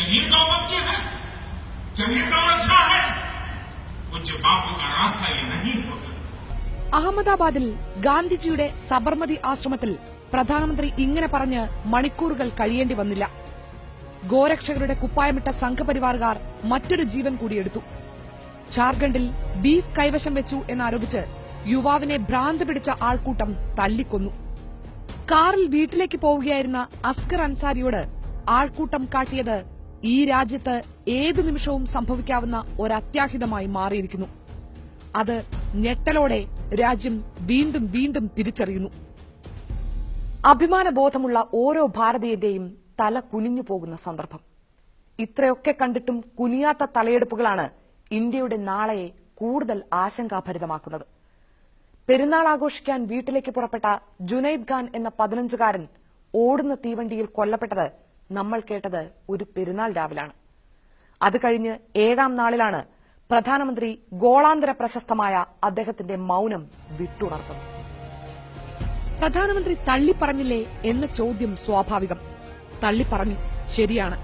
क्या ये गौरव है क्या ये गौरव अच्छा है पूज्य बापू का रास्ता ये नहीं हो सकता അഹമ്മദാബാദിൽ ഗാന്ധിജിയുടെ സബർമതി ആശ്രമത്തിൽ പ്രധാനമന്ത്രി ഇങ്ങനെ പറഞ്ഞ് മണിക്കൂറുകൾ കഴിയേണ്ടി വന്നില്ല ഗോരക്ഷകരുടെ കുപ്പായമിട്ട സംഘപരിവാറുകാർ മറ്റൊരു ജീവൻ കൂടിയെടുത്തു ജാർഖണ്ഡിൽ ബീഫ് കൈവശം വെച്ചു എന്നാരോപിച്ച് യുവാവിനെ ഭ്രാന്ത് പിടിച്ച ആൾക്കൂട്ടം തല്ലിക്കൊന്നു കാറിൽ വീട്ടിലേക്ക് പോവുകയായിരുന്ന അസ്കർ അൻസാരിയോട് ആൾക്കൂട്ടം കാട്ടിയത് ഈ രാജ്യത്ത് ഏത് നിമിഷവും സംഭവിക്കാവുന്ന ഒരത്യാഹിതമായി മാറിയിരിക്കുന്നു. അത് ഞെട്ടലോടെ രാജ്യം വീണ്ടും വീണ്ടും തിരിച്ചറിയുന്നു. അഭിമാനബോധമുള്ള ഓരോ ഭാരതീയന്റെയും തല കുനിഞ്ഞു പോകുന്ന സന്ദർഭം. ഇത്രയൊക്കെ കണ്ടിട്ടും കുനിയാത്ത തലയെടുപ്പുകളാണ് ഇന്ത്യയുടെ നാളെയെ കൂടുതൽ ആശങ്കാഭരിതമാക്കുന്നത്. പെരുന്നാൾ ആഘോഷിക്കാൻ വീട്ടിലേക്ക് പുറപ്പെട്ട ജുനൈദ് ഖാൻ എന്ന പതിനഞ്ചുകാരൻ ഓടുന്ന തീവണ്ടിയിൽ കൊല്ലപ്പെട്ടത് നമ്മൾ കേട്ടത് ഒരു പെരുന്നാൾ രാവിലാണ്. അത് കഴിഞ്ഞ് ഏഴാം നാളിലാണ് പ്രധാനമന്ത്രി ഗോളാന്തര പ്രശസ്തമായ അദ്ദേഹത്തിന്റെ മൌനം വിട്ടുണർത്തുന്നത് പ്രധാനമന്ത്രി തള്ളിപ്പറഞ്ഞില്ലേ എന്ന ചോദ്യം സ്വാഭാവികം. തള്ളിപ്പറഞ്ഞു ശരിയാണ്.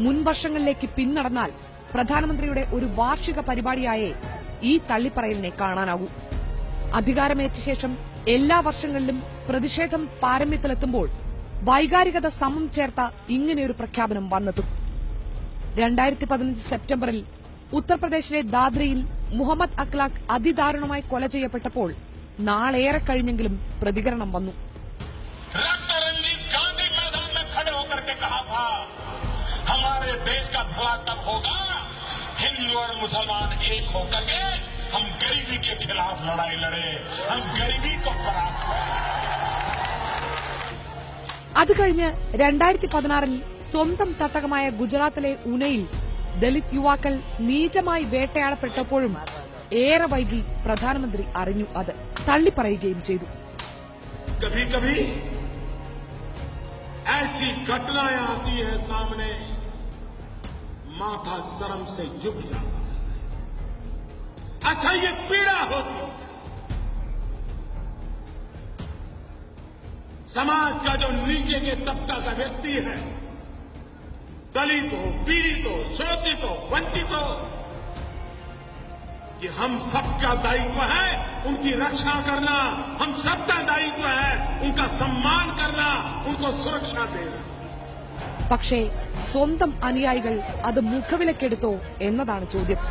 മുൻ വർഷങ്ങളിലേക്ക് പിന്നടന്നാൽ പ്രധാനമന്ത്രിയുടെ ഒരു വാർഷിക പരിപാടിയായേ ഈ തള്ളിപ്പറയലിനെ കാണാനാകൂ. അധികാരമേറ്റ ശേഷം എല്ലാ വർഷങ്ങളിലും പ്രതിഷേധം പാരമ്യത്തിലെത്തുമ്പോൾ വൈകാരികത സമം ചേർത്ത ഇങ്ങനെയൊരു പ്രഖ്യാപനം വന്നെത്തും രണ്ടായിരത്തി പതിനഞ്ച് സെപ്റ്റംബറിൽ ഉത്തർപ്രദേശിലെ ദാദ്രയിൽ മുഹമ്മദ് അഖ്ലാഖ് അതിദാരുണമായി കൊല ചെയ്യപ്പെട്ടപ്പോൾ നാളേറെ കഴിഞ്ഞെങ്കിലും പ്രതികരണം വന്നു रक्त रंजित गांधी मैदान में खड़े होकर के कहा था हमारे देश का भला तब होगा हिंदू और मुसलमान एक होकर के हम गरीबी के खिलाफ लड़ाई लड़े हम गरीबी को परास्त करें അത് കഴിഞ്ഞ് രണ്ടായിരത്തി പതിനാറിൽ സ്വന്തം തട്ടകമായ ഗുജറാത്തിലെ ഉനയിൽ ദളിത് യുവാക്കൾ നീചമായി വേട്ടയാടപ്പെട്ടപ്പോഴും ഏറെ വൈകി പ്രധാനമന്ത്രി അറിഞ്ഞു അത് തള്ളിപ്പറയുകയും ചെയ്തു कभी कभी ऐसी घटनाएं आती है सामने माथा शर्म से झुक जाता है अच्छा ये पीड़ा होती है समाज का जो नीचे के तबका का व्यक्ति है दलित हो पीड़ित हो शोषित हो वंचित हो कि हम सबका दायित्व है उनकी रक्षा करना हम सबका दायित्व है उनका सम्मान करना उनको सुरक्षा देना പക്ഷേ സ്വന്തം അനുയായികൾ അത് മുഖവിലക്കെടുത്തോ എന്നതാണ് ചോദ്യം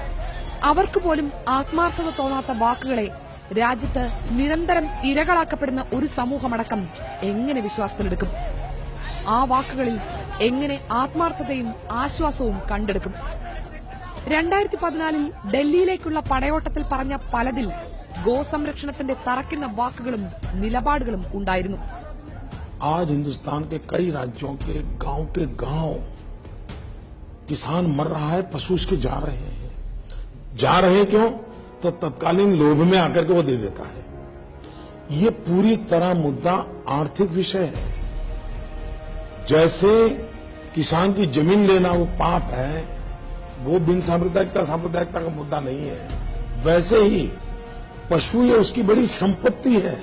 അവർക്ക് പോലും ആത്മാർത്ഥത തോന്നാത്ത വാക്കുകളെ രാജ്യത്ത് നിരന്തരം ഇരകളാക്കപ്പെടുന്ന ഒരു സമൂഹമടക്കം എങ്ങനെ വിശ്വാസത്തിലെടുക്കും? ആ വാക്കുകളിൽ എങ്ങനെ ആത്മാർത്ഥതയും ആശ്വാസവും കണ്ടെടുക്കും? രണ്ടായിരത്തി പതിനാലിൽ ഡൽഹിയിലേക്കുള്ള പടയോട്ടത്തിൽ പറഞ്ഞ പലതിൽ ഗോസംരക്ഷണത്തിന്റെ തറക്കുന്ന വാക്കുകളും നിലപാടുകളും ഉണ്ടായിരുന്നു. ആജ് ഹിന്ദുസ്ഥാൻ കൈ രാജ്യോ കെ കിസാൻ മർ രഹാ പശു ജാ രേ ജാ രേ ക്യോ? तो तत्कालीन लोभ में आकर के वो दे देता है ये पूरी तरह मुद्दा आर्थिक विषय है जैसे किसान की जमीन लेना वो पाप है वो बिन सांप्रदायिकता सांप्रदायिकता का मुद्दा नहीं है वैसे ही पशु ये उसकी बड़ी संपत्ति है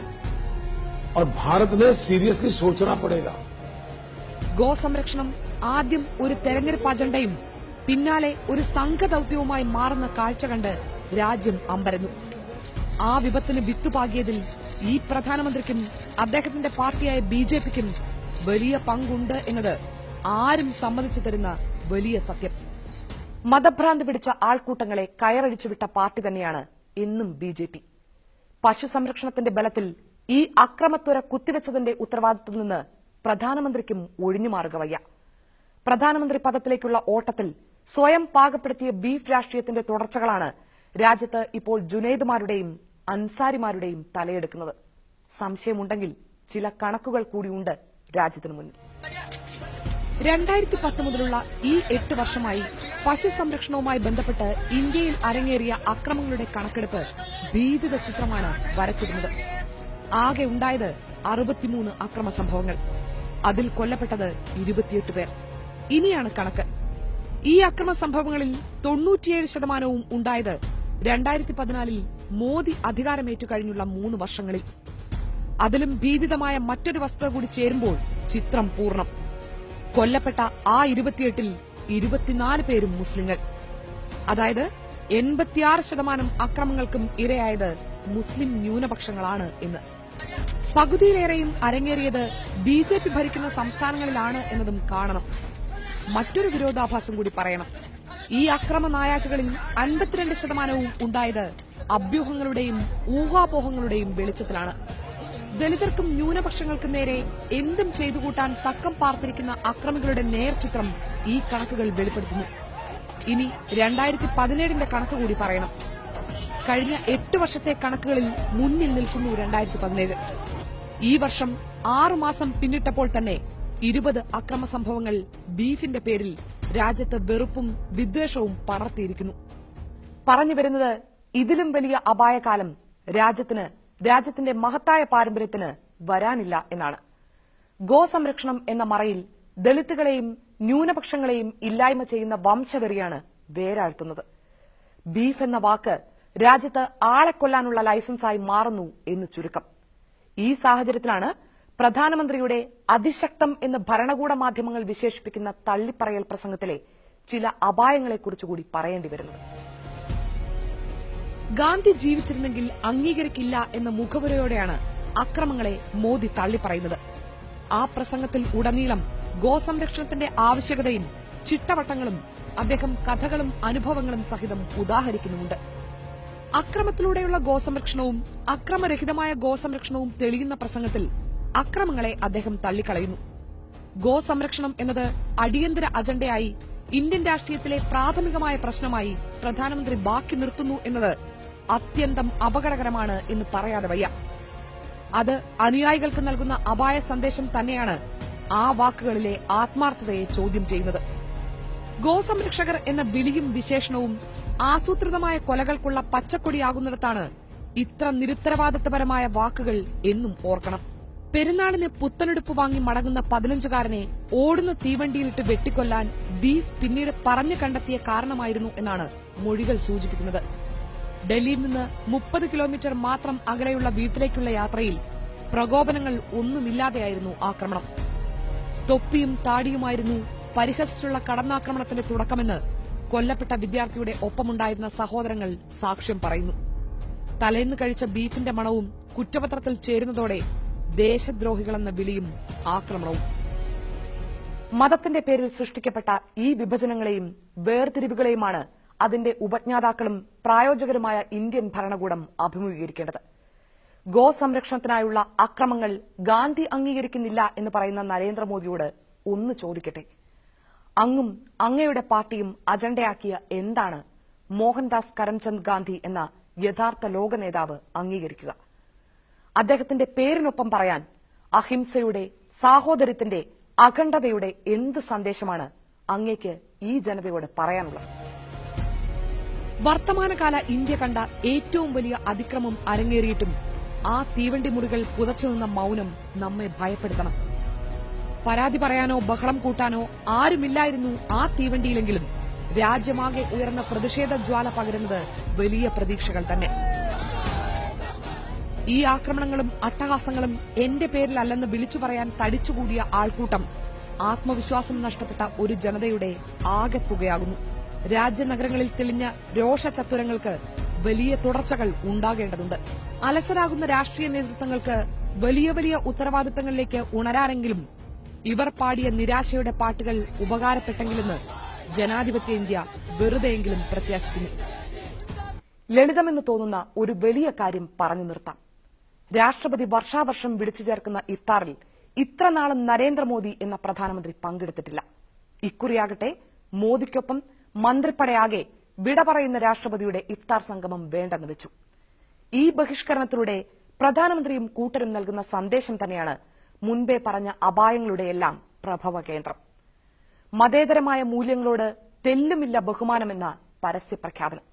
और भारत ने सीरियसली सोचना पड़ेगा ഗോസംരക്ഷണം ആദ്യം ഒരു തെരഞ്ഞെടുപ്പ് അജണ്ടയും പിന്നാലെ ഒരു സംഘദൌത്യവുമായി മാറുന്ന കാഴ്ച കണ്ട് രാജ്യം അമ്പരന്നു. ആ വിപത്തിന് വിത്തുപാകിയതിൽ ഈ പ്രധാനമന്ത്രിക്കും അദ്ദേഹത്തിന്റെ പാർട്ടിയായ ബി ജെ പിക്കും വലിയ പങ്കുണ്ട് എന്നത് ആരും സമ്മതിച്ചു തരുന്ന വലിയ സത്യം. മതഭ്രാന്ത് പിടിച്ച ആൾക്കൂട്ടങ്ങളെ കയറടിച്ചുവിട്ട പാർട്ടി തന്നെയാണ് ഇന്നും ബി ജെ പി. പശു സംരക്ഷണത്തിന്റെ ബലത്തിൽ ഈ അക്രമത്വര കുത്തിവെച്ചതിന്റെ ഉത്തരവാദിത്തത്തിൽ നിന്ന് പ്രധാനമന്ത്രിക്കും ഒഴിഞ്ഞുമാറുക വയ്യ. പ്രധാനമന്ത്രി പദത്തിലേക്കുള്ള ഓട്ടത്തിൽ സ്വയം പാകപ്പെടുത്തിയ ബീഫ് രാഷ്ട്രീയത്തിന്റെ തുടർച്ചകളാണ് രാജ്യത്ത് ഇപ്പോൾ ജുനൈദുമാരുടെയും അൻസാരിമാരുടെയും തലയെടുക്കുന്നത്. സംശയമുണ്ടെങ്കിൽ ചില കണക്കുകൾ കൂടിയുണ്ട് രാജ്യത്തിന് മുന്നിൽ. രണ്ടായിരത്തി പത്ത് മുതലുള്ള ഈ എട്ട് വർഷമായി പശു സംരക്ഷണവുമായി ബന്ധപ്പെട്ട് ഇന്ത്യയിൽ അരങ്ങേറിയ അക്രമങ്ങളുടെ കണക്കെടുപ്പ് ഭീതിത ചിത്രമാണ് വരച്ചിരുന്നത് ആകെ ഉണ്ടായത് അറുപത്തിമൂന്ന് അക്രമ സംഭവങ്ങൾ. അതിൽ കൊല്ലപ്പെട്ടത് ഇരുപത്തിയെട്ട് പേർ. ഇനിയാണ് കണക്ക്. ഈ അക്രമ സംഭവങ്ങളിൽ തൊണ്ണൂറ്റിയേഴ് ശതമാനവും ഉണ്ടായത് രണ്ടായിരത്തി പതിനാലിൽ മോദി അധികാരമേറ്റു കഴിഞ്ഞുള്ള മൂന്ന് വർഷങ്ങളിൽ. അതിലും ഭീതിതമായ മറ്റൊരു വസ്തുത കൂടി ചേരുമ്പോൾ ചിത്രം പൂർണം. കൊല്ലപ്പെട്ട ആ ഇരുപത്തിയെട്ടിൽ ഇരുപത്തിനാല് പേരും മുസ്ലിങ്ങൾ. അതായത് എൺപത്തിയാറ് ശതമാനം അക്രമങ്ങൾക്കും ഇരയായത് മുസ്ലിം ന്യൂനപക്ഷങ്ങളാണ് എന്ന് പകുതിയിലേറെയും അരങ്ങേറിയത് ബി ജെ പി ഭരിക്കുന്ന സംസ്ഥാനങ്ങളിലാണ് എന്നതും കാണണം. മറ്റൊരു വിരോധാഭാസം കൂടി പറയണം. ഈ അക്രമ നായാട്ടുകളിൽ അൻപത്തിരണ്ട് ശതമാനവും ഉണ്ടായത് അഭ്യൂഹങ്ങളുടെയും ഊഹാപോഹങ്ങളുടെയും വെളിച്ചത്തിലാണ്. ദലിതർക്കും ന്യൂനപക്ഷങ്ങൾക്കും നേരെ എന്തും ചെയ്തു കൂട്ടാൻ തക്കം പാർത്തിരിക്കുന്ന അക്രമികളുടെ നേർചിത്രം ഈ കണക്കുകൾ വെളിപ്പെടുത്തുന്നു. ഇനി രണ്ടായിരത്തി പതിനേഴിന്റെ കണക്ക് കൂടി പറയണം. കഴിഞ്ഞ എട്ട് വർഷത്തെ കണക്കുകളിൽ മുന്നിൽ നിൽക്കുന്നു രണ്ടായിരത്തി പതിനേഴ് ഈ വർഷം ആറുമാസം പിന്നിട്ടപ്പോൾ തന്നെ ഇരുപത് അക്രമ സംഭവങ്ങൾ ബീഫിന്റെ പേരിൽ രാജ്യത്ത് വെറുപ്പും വിദ്വേഷവും പടർത്തിയിരിക്കുന്നു. പറഞ്ഞു വരുന്നത് ഇതിലും വലിയ അപായകാലം രാജ്യത്തിന് രാജ്യത്തിന്റെ മഹത്തായ പാരമ്പര്യത്തിന് വരാനില്ല എന്നാണ്. ഗോസംരക്ഷണം എന്ന മറയിൽ ദളിതുകളെയും ന്യൂനപക്ഷങ്ങളെയും ഇല്ലായ്മ ചെയ്യുന്ന വംശവെറിയാണ് വേരാഴ്ത്തുന്നത്. ബീഫ് എന്ന വാക്ക് രാജ്യത്ത് ആളെ കൊല്ലാനുള്ള ലൈസൻസായി മാറുന്നു എന്ന് ചുരുക്കം. ഈ സാഹചര്യത്തിലാണ് പ്രധാനമന്ത്രിയുടെ അതിശക്തം എന്ന് ഭരണകൂട മാധ്യമങ്ങൾ വിശേഷിപ്പിക്കുന്ന തള്ളിപ്പറയൽ പ്രസംഗത്തിലെ ചില അപായങ്ങളെക്കുറിച്ചുകൂടി പറയേണ്ടി വരുന്നത്. ഗാന്ധി ജീവിച്ചിരുന്നെങ്കിൽ അംഗീകരിക്കില്ല എന്ന മുഖപുരയോടെയാണ് അക്രമങ്ങളെ മോദി തള്ളിപ്പറയുന്നത്. ആ പ്രസംഗത്തിൽ ഉടനീളം ഗോസംരക്ഷണത്തിന്റെ ആവശ്യകതയും ചിട്ടവട്ടങ്ങളും അദ്ദേഹം കഥകളും അനുഭവങ്ങളും സഹിതം ഉദാഹരിക്കുന്നുണ്ട് അക്രമത്തിലൂടെയുള്ള ഗോസംരക്ഷണവും അക്രമരഹിതമായ ഗോസംരക്ഷണവും തെളിയുന്ന പ്രസംഗത്തിൽ അക്രമങ്ങളെ അദ്ദേഹം തള്ളിക്കളയുന്നു. ഗോസംരക്ഷണം എന്നത് അടിയന്തര അജണ്ടയായി ഇന്ത്യൻ രാഷ്ട്രീയത്തിലെ പ്രാഥമികമായ പ്രശ്നമായി പ്രധാനമന്ത്രി ബാക്കി നിർത്തുന്നു എന്നത് അത്യന്തം അപകടകരമാണ് എന്ന് പറയാതെ വയ്യ. അത് അനുയായികൾക്ക് നൽകുന്ന അപായ സന്ദേശം തന്നെയാണ് ആ വാക്കുകളിലെ ആത്മാർത്ഥതയെ ചോദ്യം ചെയ്യുന്നത്. ഗോസംരക്ഷകർ എന്ന വിളിയും വിശേഷണവും ആസൂത്രിതമായ കൊലകൾക്കുള്ള പച്ചക്കൊടിയാകുന്നിടത്താണ് ഇത്ര നിരുത്തരവാദിത്തപരമായ വാക്കുകൾ എന്നും ഓർക്കണം. പെരുന്നാളിന് പുത്തനെടുപ്പ് വാങ്ങി മടങ്ങുന്ന പതിനഞ്ചുകാരനെ ഓടുന്ന തീവണ്ടിയിലിട്ട് വെട്ടിക്കൊല്ലാൻ ബീഫ് പിന്നീട് പറഞ്ഞു കണ്ടെത്തിയ കാരണമായിരുന്നു എന്നാണ് മൊഴികൾ സൂചിപ്പിക്കുന്നത്. ഡൽഹിയിൽ നിന്ന് മുപ്പത് കിലോമീറ്റർ മാത്രം അകലെയുള്ള വീട്ടിലേക്കുള്ള യാത്രയിൽ പ്രകോപനങ്ങൾ ഒന്നുമില്ലാതെയായിരുന്നു ആക്രമണം. തൊപ്പിയും താടിയുമായിരുന്നു പരിഹസിച്ചുള്ള കടന്നാക്രമണത്തിന്റെ തുടക്കമെന്ന് കൊല്ലപ്പെട്ട വിദ്യാർത്ഥിയുടെ ഒപ്പമുണ്ടായിരുന്ന സഹോദരങ്ങൾ സാക്ഷ്യം പറയുന്നു. തലേന്ന് കഴിച്ച ബീഫിന്റെ മണവും കുറ്റപത്രത്തിൽ ചേരുന്നതോടെ ദേശദ്രോഹികളെന്ന വിളിയും ആക്രമണവും. മതത്തിന്റെ പേരിൽ സൃഷ്ടിക്കപ്പെട്ട ഈ വിഭജനങ്ങളെയും വേർതിരിവുകളെയുമാണ് അതിന്റെ ഉപജ്ഞാതാക്കളും പ്രായോജകരുമായ ഇന്ത്യൻ ഭരണകൂടം അഭിമുഖീകരിക്കേണ്ടത്. ഗോ സംരക്ഷണത്തിനായുള്ള അക്രമങ്ങൾ ഗാന്ധി അംഗീകരിക്കുന്നില്ല എന്ന് പറയുന്ന നരേന്ദ്രമോദിയോട് ഒന്ന് ചോദിക്കട്ടെ. അങ്ങും അങ്ങയുടെ പാർട്ടിയും അജണ്ടയാക്കിയ എന്താണ് മോഹൻദാസ് കരംചന്ദ് ഗാന്ധി എന്ന യഥാർത്ഥ ലോക നേതാവ് അംഗീകരിക്കുക? അദ്ദേഹത്തിന്റെ പേരിനൊപ്പം പറയാൻ അഹിംസയുടെ സാഹോദര്യത്തിന്റെ അഖണ്ഡതയുടെ എന്ത് സന്ദേശമാണ് അങ്ങേക്ക് ഈ ജനതയോട് പറയാനുള്ളത്? വർത്തമാനകാല ഇന്ത്യ കണ്ട ഏറ്റവും വലിയ അതിക്രമം അരങ്ങേറിയിട്ടും ആ തീവണ്ടി മുറികൾ പുതച്ചു നിന്ന മൗനം നമ്മെ ഭയപ്പെടുത്തണം. പരാതി പറയാനോ ബഹളം കൂട്ടാനോ ആരുമില്ലായിരുന്നു ആ തീവണ്ടിയിലെങ്കിലും രാജ്യമാകെ ഉയർന്ന പ്രതിഷേധ ജ്വാല പകരുന്നത് വലിയ പ്രതീക്ഷകൾ തന്നെ. ഈ ആക്രമണങ്ങളും അട്ടഹാസങ്ങളും എന്റെ പേരിലല്ലെന്ന് വിളിച്ചു പറയാൻ തടിച്ചുകൂടിയ ആൾക്കൂട്ടം ആത്മവിശ്വാസം നഷ്ടപ്പെട്ട ഒരു ജനതയുടെ ആകെത്തുകയാകുന്നു രാജ്യനഗരങ്ങളിൽ തെളിഞ്ഞ രോഷചത്തുരങ്ങൾക്ക് വലിയ തുടർച്ചകൾ ഉണ്ടാകേണ്ടതുണ്ട്. അലസരാകുന്ന രാഷ്ട്രീയ നേതൃത്വങ്ങൾക്ക് വലിയ വലിയ ഉത്തരവാദിത്തങ്ങളിലേക്ക് ഉണരാനെങ്കിലും ഇവർ പാടിയ നിരാശയുടെ പാട്ടുകൾ ഉപകാരപ്പെട്ടെങ്കിലെന്ന് ജനാധിപത്യ ഇന്ത്യ വെറുതെയെങ്കിലും പ്രത്യാശിക്കുന്നു. ലളിതമെന്ന് തോന്നുന്ന ഒരു വലിയ കാര്യം പറഞ്ഞു നിർത്താം. രാഷ്ട്രപതി വർഷാവർഷം വിളിച്ചു ചേർക്കുന്ന ഇഫ്താറിൽ ഇത്ര നാളും നരേന്ദ്രമോദി എന്ന പ്രധാനമന്ത്രി പങ്കെടുത്തിട്ടില്ല. ഇക്കുറിയാകട്ടെ മോദിക്കൊപ്പം മന്ത്രിപ്പടയാകെ വിട പറയുന്ന രാഷ്ട്രപതിയുടെ ഇഫ്താർ സംഗമം വേണ്ടെന്ന് വെച്ചു. ഈ ബഹിഷ്കരണത്തിലൂടെ പ്രധാനമന്ത്രിയും കൂട്ടരും നൽകുന്ന സന്ദേശം തന്നെയാണ് മുൻപേ പറഞ്ഞ അപായങ്ങളുടെയെല്ലാം പ്രഭവ കേന്ദ്രം. മതേതരമായ മൂല്യങ്ങളോട് തെല്ലുമില്ല ബഹുമാനമെന്ന പരസ്യ പ്രഖ്യാപനം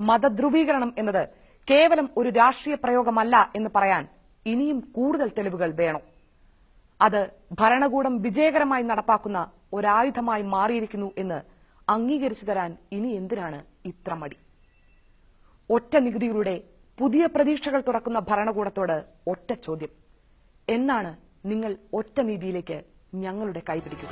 മതധ്രുവീകരണം എന്നത് കേവലം ഒരു രാഷ്ട്രീയ പ്രയോഗമല്ല എന്ന് പറയാൻ ഇനിയും കൂടുതൽ തെളിവുകൾ വേണം. അത് ഭരണകൂടം വിജയകരമായി നടപ്പാക്കുന്ന ഒരായുധമായി മാറിയിരിക്കുന്നു എന്ന് അംഗീകരിച്ചു തരാൻ ഇനി എന്തിനാണ് ഇത്ര മടി? ഒറ്റ നികുതിയിലൂടെ പുതിയ പ്രതീക്ഷകൾ തുറക്കുന്ന ഭരണകൂടത്തോട് ഒറ്റ ചോദ്യം. എന്നാണ് നിങ്ങൾ ഒറ്റ നീതിയിലേക്ക് ഞങ്ങളുടെ കൈപിടിക്കുക